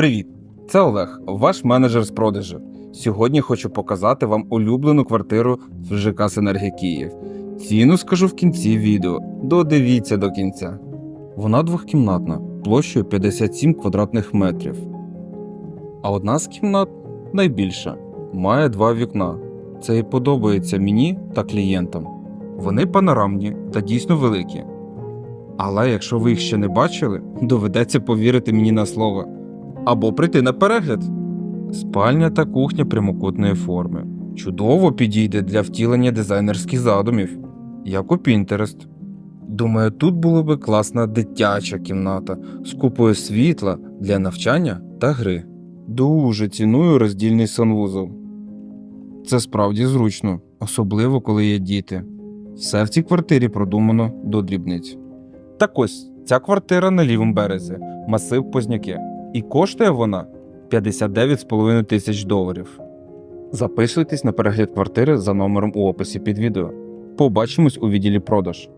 Привіт! Це Олег, ваш менеджер з продажу. Сьогодні хочу показати вам улюблену квартиру в ЖК Синергія Київ. Ціну скажу в кінці відео. Додивіться до кінця. Вона двохкімнатна, площею 57 квадратних метрів. А одна з кімнат найбільша, має два вікна. Це і подобається мені та клієнтам. Вони панорамні та дійсно великі. Але якщо ви їх ще не бачили, доведеться повірити мені на слово або прийти на перегляд. Спальня та кухня прямокутної форми. Чудово підійде для втілення дизайнерських задумів, як у Pinterest. Думаю, тут була би класна дитяча кімната з купою світла для навчання та гри. Дуже ціную роздільний санвузол. Це справді зручно, особливо коли є діти. Все в цій квартирі продумано до дрібниць. Так ось ця квартира на лівому березі, масив Позняки. І коштує вона 59,5 тисяч доларів. Записуйтесь на перегляд квартири за номером у описі під відео. Побачимось у відділі продаж.